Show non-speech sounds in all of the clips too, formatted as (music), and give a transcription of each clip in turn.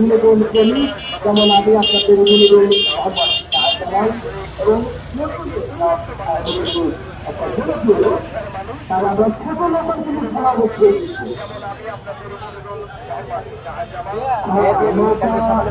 বিনোদন প্রেমী যেমন আমি আপনাদের বিনোদন জানাই এবং তারা ছোট নম্বর আমাদের নৌকার খেলা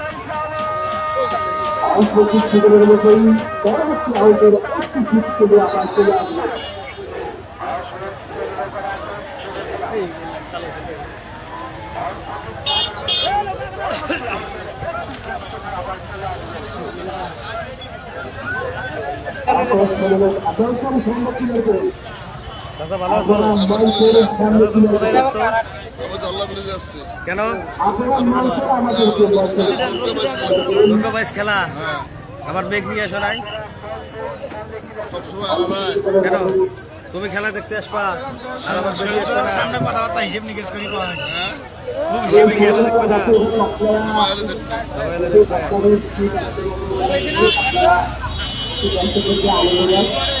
আবার শিবিরের মতোই পরবর্তী আউটের একটি হিট করে আবার চলে আসবে। মঞ্চের সম্মুখীন কেন? বাইশ খেলা। আবার মেঘ নিয়ে আসো নাই? কেন? তুমি খেলা দেখতে আসবা? আর আবার বেগ আসবা সামনে কথাবার্তা হিসেব নিকেশ করি। খুব হিসেব নিকেশ সবাই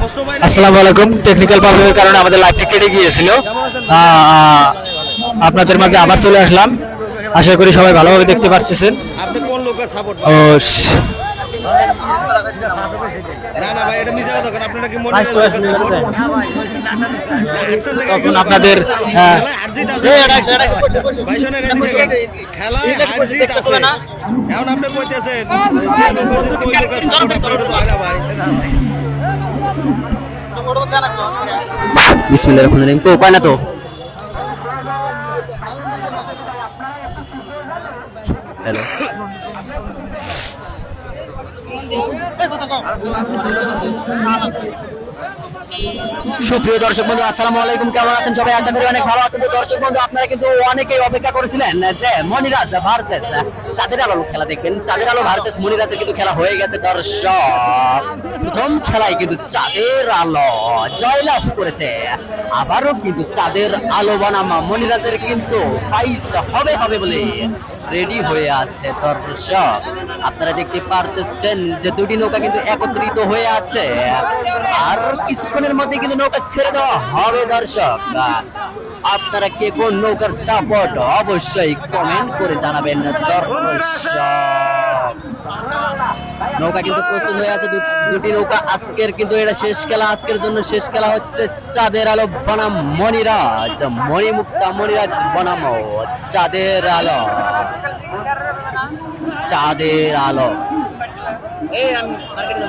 আসসালামু আলাইকুম টেকনিক্যাল প্রবলেমের কারণে আমাদের লাইভটা কেটে গিয়েছিল আপনাদের মাঝে আবার চলে আসলাম আশা করি সবাই ভালোভাবে দেখতে পাচ্ছেন আপনি কোন লোকের সাপোর্ট ও মনে তখন আপনাদের এখন আপনি কইতেছেন বিসমিল্লাহির রহমানির রহিম। কয় না তো? সুপ্রিয় দর্শক বন্ধু, আসসালামু আলাইকুম। কেমন আছেন সবাই? আশা করি অনেক ভালো আছেন। তো দর্শক বন্ধু, আপনারা কিন্তু অনেকেই অপেক্ষা করেছিলেন যে মনিরাজ ভার্সেস চাঁদের আলো খেলা দেখবেন। চাঁদের আলো ভার্সেস মনিরাজের কিন্তু খেলা হয়ে গেছে, দর্শক। প্রথম খেলায় কিন্তু চাঁদের আলো জয়লাভ করেছে। আবারও কিন্তু চাঁদের আলো বানামা মনিরাজের কিন্তু প্রাইজ হবে হবে বলে রেডি হয়ে আছে, দর্শক। আপনারা দেখতে পারতেছেন যে দুটি নৌকা কিন্তু একত্রিত হয়ে আছে। আর কিছুক্ষণের মধ্যে কিন্তু নৌকা ছেড়ে দেওয়া হবে, দর্শক। আপনারা কে কোন নৌকার সাপোর্ট অবশ্যই কমেন্ট করে জানাবেন নৌকা কিন্তু প্রস্তুত হয়ে আছে, দুটি নৌকা আজকের কিন্তু এটা শেষ খেলা। আজকের জন্য শেষ খেলা হচ্ছে চাঁদের আলো, বনাম মনিরাজ মণিমুক্তা মনিরাজ বনাম চাঁদের আলো। চাঁদের আলো। এই মার্কেটে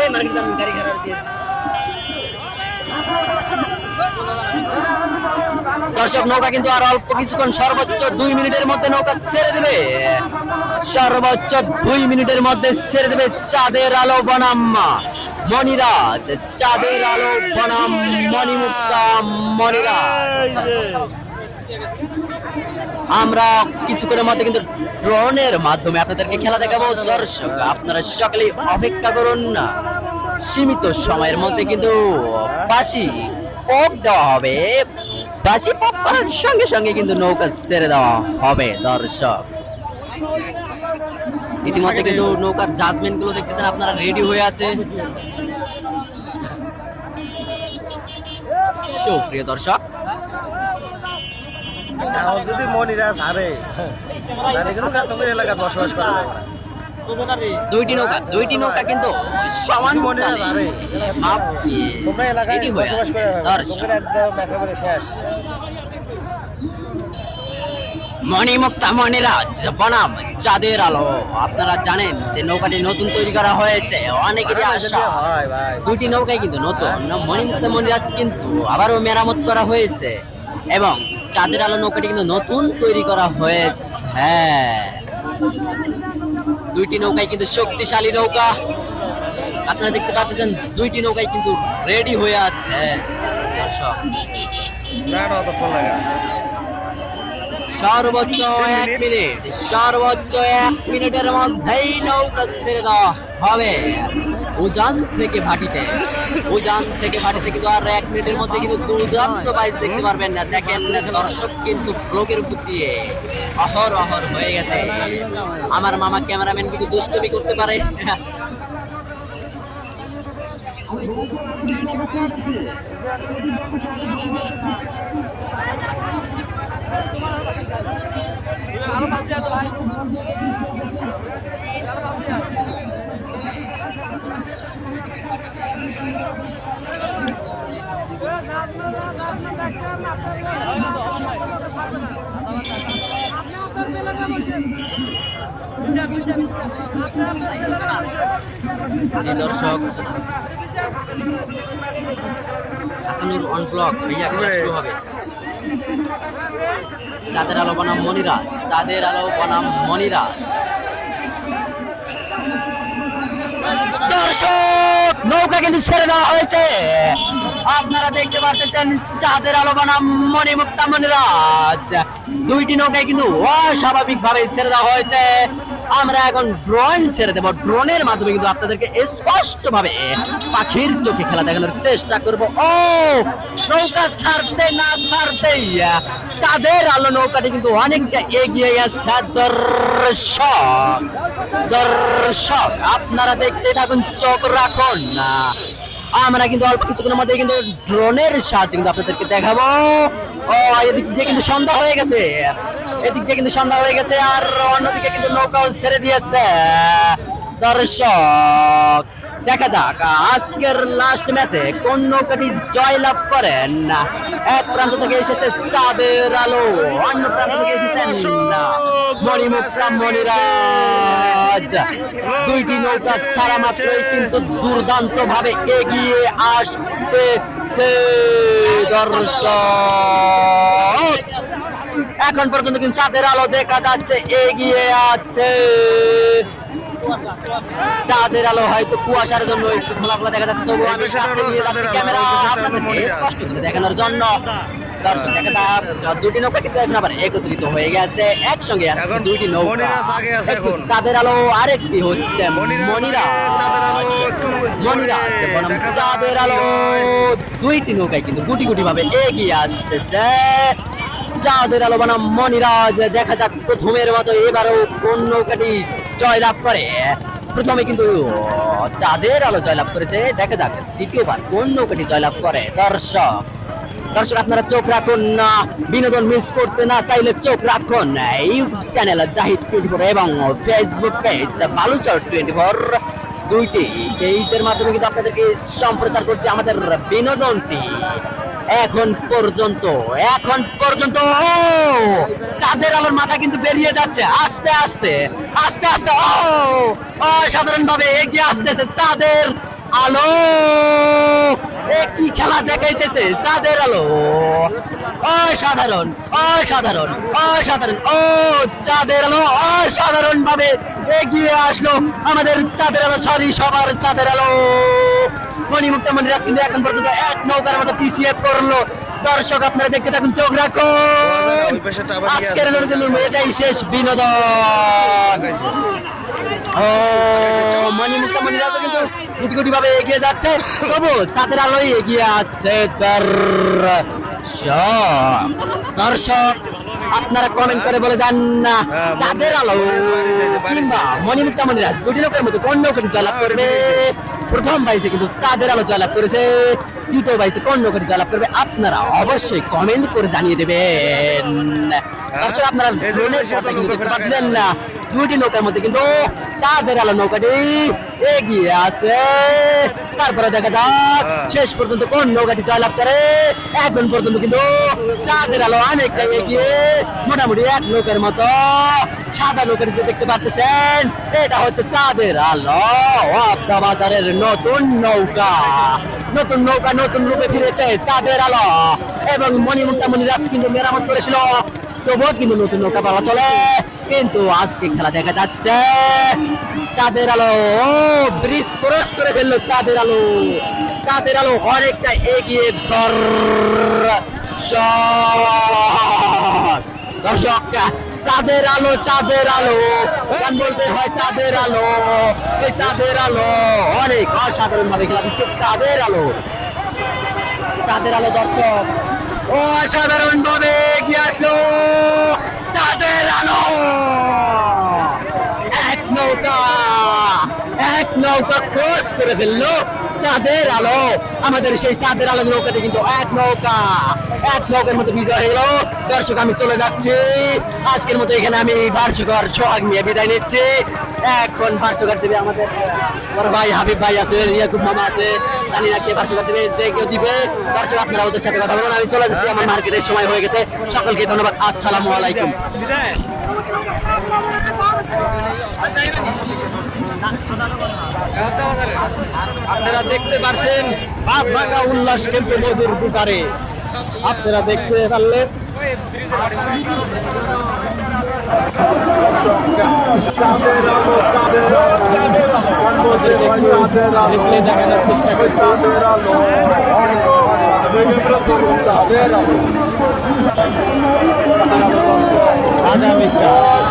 এই, মার্কেটে গাড়ি খারাপ দর্শক, নৌকা কিন্তু আর অল্প কিছুক্ষণ সর্বোচ্চ দুই মিনিটের মধ্যে নৌকা ছেড়ে দেবে। সর্বোচ্চ দুই মিনিটের মধ্যে ছেড়ে দেবে চাঁদের আলো বনাম মণিরাজ। চাঁদের আলো বনাম মণিমুক্তা মণিরাজ। আমরা কিছুক্ষণের মধ্যে কিন্তু ড্রোনের মাধ্যমে আপনাদেরকে খেলা দেখাবো। দর্শক, আপনারা সকলে অপেক্ষা করুন না। সীমিত সময়ের মধ্যে কিন্তু বাসি দেওয়া হবে। বাসি পক করার সঙ্গে সঙ্গে কিন্তু নৌকা ছেড়ে দেওয়া হবে, দর্শক। ইতিমধ্যে কিন্তু নৌকার জাজমেন্টগুলো দেখতেছেন, আপনারা রেডি হয়ে আছে। সুপ্রিয় দর্শক। যদি মনিরাজ হারে এলাকায় বসবাস করা যাবে দুইটি নৌকা দুইটি নৌকা কিন্তু সমান হয়ে আছে। শেষ। মণিমুক্তা মণিরাজ বনাম চাঁদের আলো। আপনারা জানেন যে নৌকাটি নতুন তৈরি করা হয়েছে অনেকেরই আশা। দুইটি নৌকাই কিন্তু নতুন। মণিমুক্তা মণিরাজ কিন্তু আবারও মেরামত করা হয়েছে। এবং চাঁদের আলো নৌকাটি কিন্তু নতুন তৈরি করা হয়েছে। হ্যাঁ দুইটি নৌকায় কিন্তু শক্তিশালী নৌকা। আপনারা দেখতে পাচ্ছেন, দুইটি নৌকায় কিন্তু রেডি হয়ে আছে। অত সর্বোচ্চ এক মিনিট, সর্বোচ্চ এক মিনিটের মধ্যেই নৌকা ছেড়ে দেওয়া হবে। উজান থেকে ভাটিতে। উজান থেকে ভাটিতে কিন্তু আর এক মিনিটের মধ্যে কিন্তু দুর্দান্ত বাইস দেখতে পারবেন না। দেখেন, দর্শক কিন্তু ব্লকের উপর দিয়ে অহর অহর হয়ে গেছে। আমার মামা ক্যামেরাম্যান কিন্তু দুষ্টমি করতে পারে। (laughs) জি দর্শক ব্লক খেলা শুরু হবে। চাঁদের আলো বনাম মনিরাজ চাঁদের আলো বনাম মনিরাজ দর্শক, নৌকা কিন্তু ছেড়ে হয়েছে আপনারা দেখতে পাচ্ছেন চাঁদের আলো বনাম মণিমুক্তা মনিরাজ দুইটি নৌকায় কিন্তু অস্বাভাবিক ভাবে ছেড়ে দেওয়া হয়েছে। আমরা এখন ড্রোন ছেড়ে দেবো। ড্রোনের মাধ্যমে কিন্তু আপনাদেরকে স্পষ্ট ভাবে পাখির চোখে খেলা দেখানোর চেষ্টা করব। ও, নৌকা ছাড়তে না ছাড়তেই চাঁদের আলো নৌকাটি কিন্তু অনেকটা এগিয়ে গেছে। দর্শক দর্শক, আপনারা দেখতে থাকুন, চোখ রাখুন। না আমরা কিন্তু অল্প কিছুক্ষণের মধ্যে কিন্তু ড্রোনের সাহায্যে কিন্তু আপনাদেরকে দেখাবো। ও এদিক দিয়ে কিন্তু সন্ধ্যা হয়ে গেছে। এদিক দিয়ে কিন্তু সন্ধ্যা হয়ে গেছে, আর অন্যদিকে কিন্তু নৌকাও ছেড়ে দিয়েছে। দর্শক দেখা যাক, আজকের লাস্ট ম্যাচে কোন নৌকাটি জয়লাভ করেন। এক প্রান্ত থেকে এসেছে চাঁদের আলো, অন্য প্রান্ত থেকে এসেছেন মণিমুক্তা মণিরাজ। দুইটি নৌকা ছাড়া মাত্রই কিন্তু দুর্দান্ত ভাবে এগিয়ে আসতেছে দর্শক। এখন পর্যন্ত কিন্তু চাঁদের আলো দেখা যাচ্ছে, এগিয়ে আছে চাঁদের আলো হয়তো কুয়াশার জন্য একটু দেখা যাচ্ছে তবু আমি কাছে নিয়ে যাচ্ছি ক্যামেরা আপনাদেরকে স্পষ্ট করে দেখানোর জন্য দর্শক দেখা যাক দুটি নৌকা কিন্তু এখন আবার একত্রিত হয়ে গেছে একসঙ্গে আসছে দুইটি নৌকা। মনিরাজ আগে আছে একটু এখন। চাঁদের আলো আরেকটি হচ্ছে মনিরা। চাঁদের আলো দুইটি নৌকায় কিন্তু গুটি গুটি ভাবে এগিয়ে আসতেছে। চাঁদের আলো বনাম মনিরাজ দেখা যাক প্রথমের মতো এবারও কোন নৌকাটি জয়লাভ করে। প্রথমে কিন্তু চাঁদের আলো জয়লাভ করেছে। দেখা যাক দ্বিতীয়বার কোন নৌকাটি জয়লাভ করে। দর্শক দর্শক, আপনারা চোখ রাখুন না। বিনোদন মিস করতে না চাইলে চোখ রাখুন। YouTube channel Zahid twenty four এবং Facebook page Baluchar twenty four দুইটি পেজের মাধ্যমে কিন্তু আপনাদেরকে সম্প্রচার করছে আমাদের বিনোদনটি। এখন পর্যন্ত এখন পর্যন্ত, ও! চাঁদের আলোর মাথা কিন্তু বেরিয়ে যাচ্ছে, আস্তে আস্তে আস্তে আস্তে, ও! অসাধারণ ভাবে এগিয়ে আসতেছে চাঁদের আলো। এ কি খেলা দেখাইতেছে চাঁদের আলো? অসাধারণ অসাধারণ অসাধারণ, ও! চাঁদের আলো অসাধারণ ভাবে এগিয়ে আসলো আমাদের চাঁদের আলো, সরি, সবার চাঁদের আলো। মণিমুক্ত মন্দিরাজ কিন্তু এখন পর্যন্ত এক নৌকার মতো পিছিয়ে পড়ল। দর্শক আপনারা দেখতে থাকুন চোখ রাখুন। আজকের এটাই শেষ বিনোদন। কিন্তু কোটি ভাবে এগিয়ে যাচ্ছে। তবু চাঁদের আলোয় এগিয়ে আসছে দর্শক। দর্শক আপনারা কমেন্ট করে বলে যান না হ্যাঁ, চাঁদের আলো কিংবা মণিমুক্তা মণিরাজ দুটি লোকের মধ্যে কোন নৌকাটি জয়লাভ করবে? প্রথম বাইসে কিন্তু চাঁদের আলো জয়লাভ করেছে? দ্বিতীয় বাইসে কোন নৌকাটি জয়লাভ করবে। আপনারা অবশ্যই কমেন্ট করে জানিয়ে দেবেন। দর্শক আপনারা দেখতে পাচ্ছেন না। দুইটি নৌকার মধ্যে কিন্তু চাঁদের আলো নৌকাটি এগিয়ে আছে। তারপরে দেখা যাক হ্যাঁ। শেষ পর্যন্ত কোন নৌকাটি জয়লাভ করে। এখন পর্যন্ত কিন্তু চাঁদের আলো অনেকটা এগিয়ে মোটামুটি এক নৌকার মতো সাদা নৌকাটি যে দেখতে পাচ্ছেন এটা হচ্ছে চাঁদের আলো। আবদাবাদারের নতুন নৌকা। নতুন নৌকা নতুন রূপে ফিরেছে চাঁদের আলো। এবং মণিমুক্তা মণিরাজ কিন্তু মেরামত করেছিল তবুও কিন্তু নতুন নৌকা পাওয়া চলে। কিন্তু আজকে খেলা দেখা যাচ্ছে। চাঁদের আলো ব্রিজ ক্রস করে ফেলল চাঁদের আলো। চাঁদের আলো অনেকটা এগিয়ে দর্শক, চাঁদের আলো চাঁদের আলো। বলতে হয় চাঁদের আলো? এই চাঁদের আলো অনেক অসাধারণ ভাবে খেলা দিচ্ছে চাঁদের আলো। চাঁদের আলো দর্শক অসাধারণ ভাবে এগিয়ে আসলো। চাঁদের আলো এক নৌকা এক নৌকা ক্রস করে ফেলল। চাঁদের আলো। আমাদের সেই চাঁদের আলো নৌকাতে কিন্তু এক নৌকা। এক নৌকার মতো বিজয় গেল। দর্শক, আমি চলে যাচ্ছি। আজকের মতো এখানে আমি বার্ষিকর সোহাগ নিয়ে বিদায় নিচ্ছি। এখন বার্ষিকর দেবে আমাদের বড় ভাই হাবিব ভাই আছে, ইয়াকুব মামা আছে। জানি না কে বার্ষিকর দেবে, যে কেউ দিবে। দর্শক, আপনারা ওদের সাথে কথা বলুন। আমি চলে যাচ্ছি। আমার মার্কেটের সময় হয়ে গেছে। সকলকে ধন্যবাদ। আসসালামু আলাইকুম। আপনারা দেখতে পারছেন বাপ ভাঙা উল্লাস কিন্তু নদীর দুপারে। আপনারা দেখতে পারলেন। দেখানোর চেষ্টা করছি আগামীকাল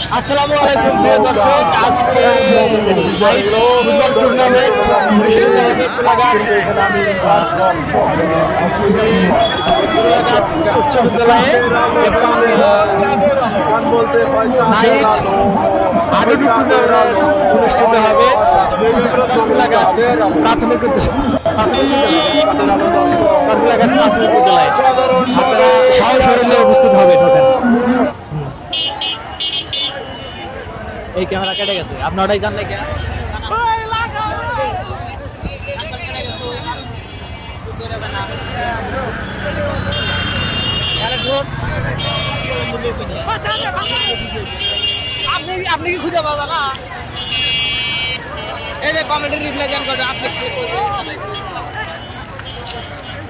আসসালামু আলাইকুম, প্রিয় দর্শক। আজকে ফুটবল টুর্নামেন্ট উচ্চ বিদ্যালয়ে এবং নাইট আবেদন টুর্নামেন্ট অনুষ্ঠিত হবে। প্রাথমিক প্রাথমিক বিদ্যালয়। আপনারা সহশরীরে উপস্থিত হবে টোটাল এই ক্যামেরা কেটে গেছে। আপনি ওটাই জান না কেন? আপনি আপনি কি খুঁজে পাওয়া না? এই যে কমেন্টের রিপ্লাই দেন করে আপনি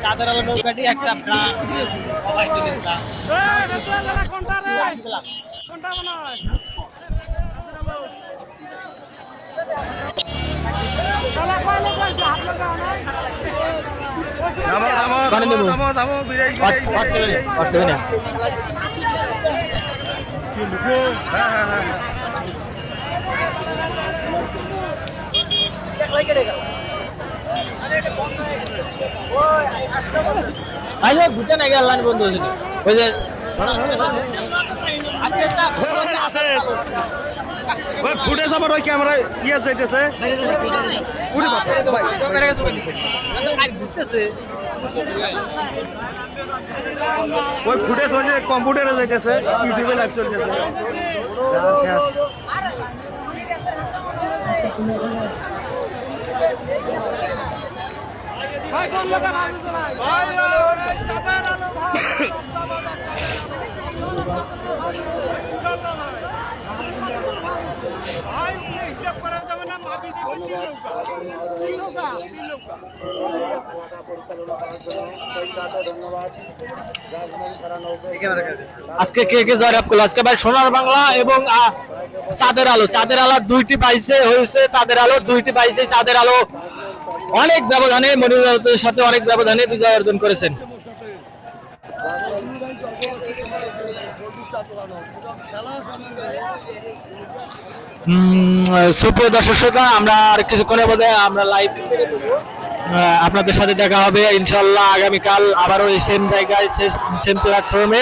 চাঁদের আলো নৌকাটি একটা ব্রান্ড সবাই জিনিসটা আইলে ঘুরতে না গেল বন্ধ ওই যে ওই ফুটেজ আবার ওই ক্যামেরায় ইয়ে যাইতেছে ভাই। ওই ফুটেজ ওই যে কম্পিউটারে যাইতেছে ইউটিউবে লাইভ চলতেছে শেষ। ভাই হিসাব করা যাবে না মাটি দিয়ে আজকে কে কে জয়রাব করল? আজকে ভাই সোনার বাংলা এবং চাঁদের আলো। চাঁদের আলো দুইটি পাইছে, হয়েছে চাঁদের আলো, দুইটি পাইছে চাঁদের আলো। অনেক ব্যবধানে মনিরাজের সাথে অনেক ব্যবধানে বিজয় অর্জন করেছেন। সুপ্রিয় দর্শক শ্রোতা, আমরা আর কিছুক্ষণের মধ্যে আমরা লাইভ আপনাদের সাথে দেখা হবে ইনশাল্লাহ আগামীকাল আবারও এই সেম জায়গায় সেম প্ল্যাটফর্মে